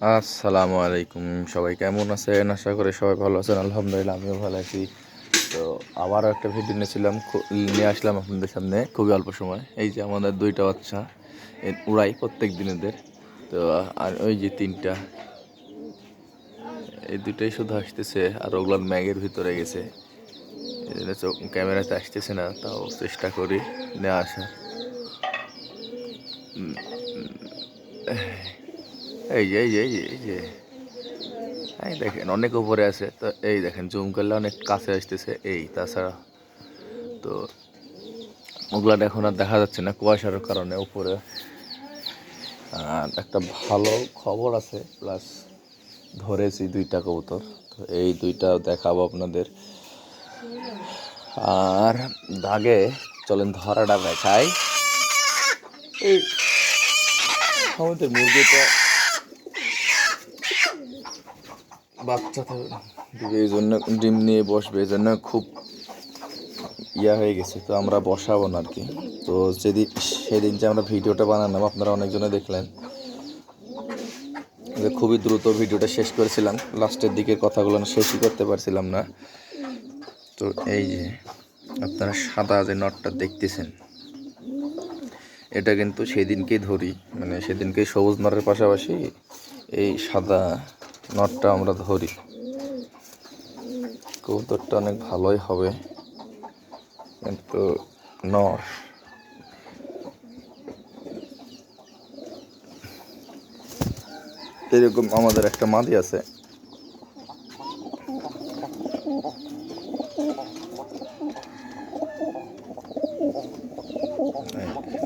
আসসালামু আলাইকুম। সবাই কেমন আছেন? আশা করি সবাই ভালো আছেন। আলহামদুলিল্লাহ আমিও ভালো আছি। তো আবারও একটা ভিডিও নিয়েছিলাম নিয়ে আসলাম আপনাদের সামনে খুবই অল্প সময়। এই যে আমাদের দুইটা বাচ্চা উড়াই প্রত্যেক দিনেদের। তো আর ওই যে তিনটা এই দুইটাই শুধু আসতেছে আর ওগুলো ম্যাগের ভিতরে গেছে। ক্যামেরাতে আসতেছে না তাও চেষ্টা করি নিয়ে উম, এই যে এই যে এই যে, এই দেখেন, অনেক উপরে আছে। তো এই দেখেন, জুম করলে অনেক কাছে আসতেছে। এই, তাছাড়া তো ওগুলা এখন আর দেখা যাচ্ছে না, কুয়াশার কারণে উপরে। আর একটা ভালো খবর আছে প্লাস ধরেছি দুইটা কবুতর। তো এই দুইটা দেখাবো আপনাদের। আর দাগে, চলেন ধরাটা দেখাই। এই, আমাদের মুরগিটা বাচ্চা দিবে এই জন্য ডিম নিয়ে বসবে, এই জন্য খুব ইয়া হয়ে গেছে, তো আমরা বসাবো না আর কি। তো যেদিন সেদিন যে আমরা ভিডিওটা বানালাম, আপনারা অনেকজনে দেখলেন। যে খুবই দ্রুত ভিডিওটা শেষ করেছিলাম, লাস্টের দিকের কথাগুলো শেষই করতে পারছিলাম না। তো এই যে আপনারা সাদা যে নটটা দেখতেছেন, এটা কিন্তু সেদিনকেই ধরি মানে সেদিনকে সবুজ নরের পাশাপাশি এই সাদা নটটা আমরা ধরি। কবুতরটা অনেক ভালোই হবে, কিন্তু নর। এরকম আমাদের একটা মাদি আছে।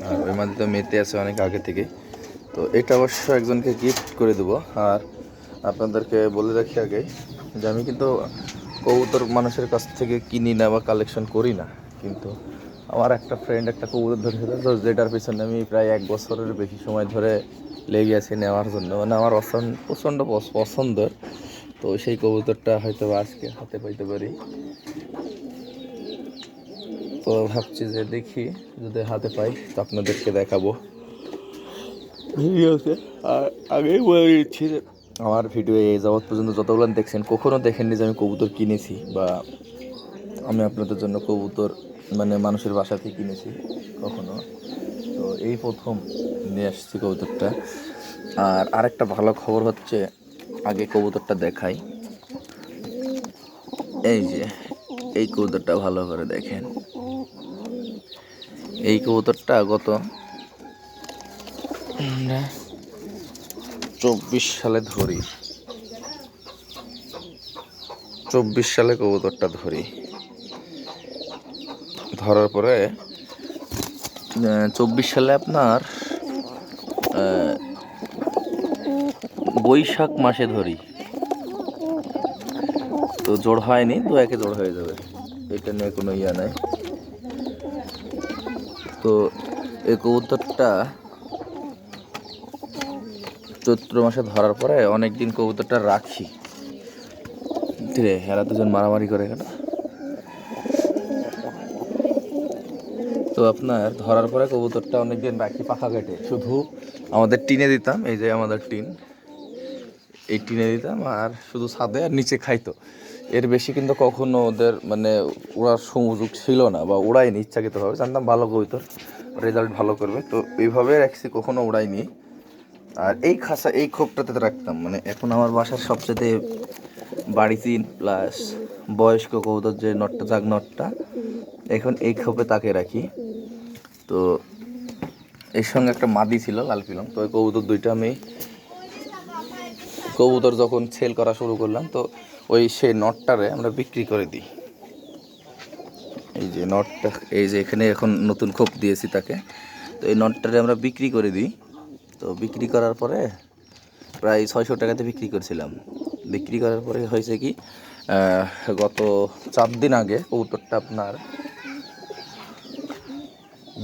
আর ওই মাদিটা মেতে আছে অনেক আগে থেকে। তো এটা অবশ্য একজনকে গিফট করে দেবো, আর আপনাদেরকে বলে রাখি আগে যে আমি কিন্তু কবুতর মানুষের কাছ থেকে কিনি না বা কালেকশন করি না। কিন্তু আমার একটা ফ্রেন্ড একটা কবুতর ধরেছিল তো যেটার পিছনে আমি প্রায় এক বছরের বেশি সময় ধরে লেগে আছি নেওয়ার জন্য। মানে আমার অসন- প্রচণ্ড পছ- পছন্দের। তো সেই কবুতরটা হয়তো আজকে হাতে পাইতে পারি। তো ভাবছি যে দেখি যদি হাতে পাই তো আপনাদেরকে দেখাবো। আর আগেই বলে দিচ্ছি যে আমার ভিডিও এই যাবৎ পর্যন্ত যতগুলো দেখছেন, কখনো দেখেননি যে আমি কবুতর কিনেছি বা আমি আপনাদের জন্য কবুতর মানে মানুষের বাসাতে কিনেছি, কখনো। তো এই প্রথম নিয়ে আসছি কবুতরটা। আর আরেকটা ভালো খবর হচ্ছে, আগে কবুতরটা দেখাই। এই যে, এই কবুতরটা ভালো করে দেখেন। এই কবুতরটা গত চব্বিশ সালে ধরি। চব্বিশ সালে কবুতরটা ধরি। ধরার পরে চব্বিশ সালে আপনার বৈশাখ মাসে ধরি। তো জোড় হয়নি, দু একে জোড় হয়ে যাবে। এটা নিয়ে কোনো ইয়া নাই। তো এই কবুতরটা চৈত্র মাসে ধরার পরে অনেক দিন কবুতরটা রাখি। রে এরা দুজন মারামারি করে কেন? তো আপনার ধরার পরে কবুতরটা অনেকদিন রাখি পাখা কেটে শুধু আমাদের টিনে দিতাম, এই যে আমাদের টিন, এই টিনে দিতাম আর শুধু ছাদে আর নিচে খাইতো। এর বেশি কিন্তু কখনো ওদের মানে ওড়ার সুযোগ ছিল না বা উড়াইনি ইচ্ছাকৃতভাবে। জানতাম ভালো কবুতর রেজাল্ট ভালো করবে। তো এইভাবে রাখছি, কখনো উড়াইনি। আর এই খাসা, এই খোপটাতে রাখতাম। মানে এখন আমার বাসার সবচেয়ে বাড়ি তিন প্লাস বয়স্ক কবুতর যে নটটা, জাগ নটটা, এখন এই খোপে তাকে রাখি। তো এর সঙ্গে একটা মাদি ছিল, লাল পিলং তো ওই কবুতর দুইটা আমি কবুতর যখন সেল করা শুরু করলাম, তো ওই সেই নটটারে আমরা বিক্রি করে দিই। এই যে নটটা, এই যে এখানে এখন নতুন খোপ দিয়েছি তাকে। তো এই নটটারে আমরা বিক্রি করে দিই। তো বিক্রি করার পরে প্রায় ছয়শো টাকাতে বিক্রি করেছিলাম। বিক্রি করার পরে হয়েছে কি গত চার দিন আগে কবুতরটা আপনার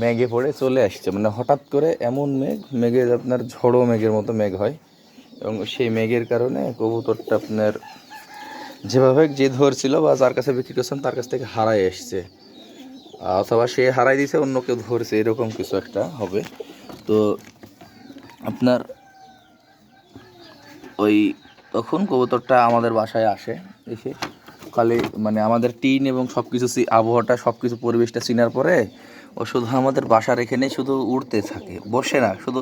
মেঘে পড়ে চলে আসছে। মানে হঠাৎ করে এমন মেঘ, মেঘে আপনার ঝড়ো মেঘের মতো মেঘ হয় এবং সেই মেঘের কারণে কবুতরটা আপনার যেভাবে যে ধরছিল বা যার কাছে বিক্রি করছেন তার কাছ থেকে হারাই এসছে। অথবা সে হারাই দিয়েছে অন্য কেউ ধরছে, এরকম কিছু একটা হবে। তো আপনার ওই তখন কবুতরটা আমাদের বাসায় আসে, এসে খালি মানে আমাদের টিন এবং সব কিছু আবহাওয়াটা সব কিছু পরিবেশটা চিনার পরে ও শুধু আমাদের বাসার এখানে শুধু উড়তে থাকে, বসে না, শুধু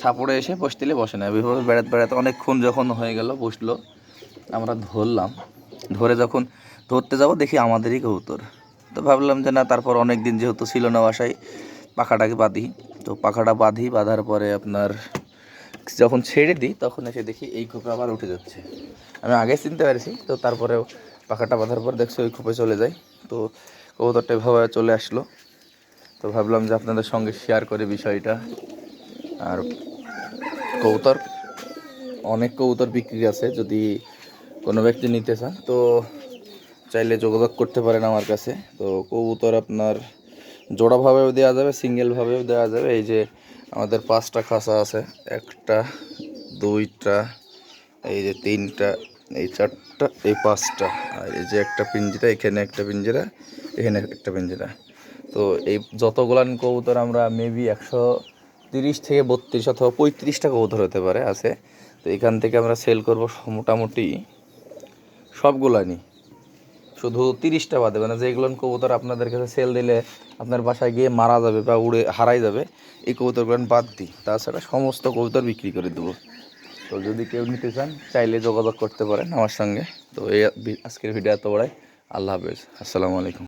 ছাপড়ে এসে বসতেলে বসে না, এভাবে বেড়াতে বেড়াতে অনেকক্ষণ যখন হয়ে গেল, বসল, আমরা ধরলাম, ধরে যখন ধরতে যাব দেখি আমাদেরই কবুতর, তো ভাবলাম যে না, তারপর অনেক দিন যেহেতু ছিল না বাসায়, পাখাটাকে বাঁধি, তো পাখাটা বাঁধি, বাঁধার পরে আপনার যখন ছেড়ে দিই, তখন এসে দেখি এই খোপে আবার উঠে যাচ্ছে। আমি আগে চিনতে পারছি, তো তারপরেও পাখাটা বাঁধার পর দেখছি ওই খোপে চলে যায়। তো কবুতরটা এভাবে চলে আসলো। তো ভাবলাম যে আপনাদের সঙ্গে শেয়ার করে বিষয়টা। আর কবুতর, অনেক কবুতর বিক্রি আছে, যদি কোনো ব্যক্তি নিতে চান তো চাইলে যোগাযোগ করতে পারেন আমার কাছে। তো কবুতর আপনার জোড়াভাবেও দেওয়া যাবে সিঙ্গেলভাবেও দেওয়া যাবে। এই যে আমাদের পাঁচটা খাঁচা আছে। একটা, দুইটা, এই যে তিনটা, এই চারটা, এই পাঁচটা। আর এই যে একটা পিঞ্জিরা, এখানে একটা পিঞ্জিরা, এখানে একটা পিঞ্জিরা। তো এই যতগুলান কবুতর আমরা মেবি একশো তিরিশ থেকে বত্রিশ অথবা পঁয়ত্রিশটা কবুতর হতে পারে, আছে। তো এখান থেকে আমরা সেল করব মোটামুটি সবগুলানি শুধু তিরিশটা বাদে মানে যেগুলো কবুতর আপনাদের কাছে সেল দিলে আপনার বাসায় গিয়ে মারা যাবে বা উড়ে হারাই যাবে, এই কবুতরগুলো বাদ দিই। তাছাড়া সমস্ত কবুতর বিক্রি করে দেবো। তো যদি কেউ নিতে চান, চাইলে যোগাযোগ করতে পারেন আমার সঙ্গে। তো এই আজকের ভিডিও এত বড়াই। আল্লাহ হাফেজ। আসসালামু আলাইকুম।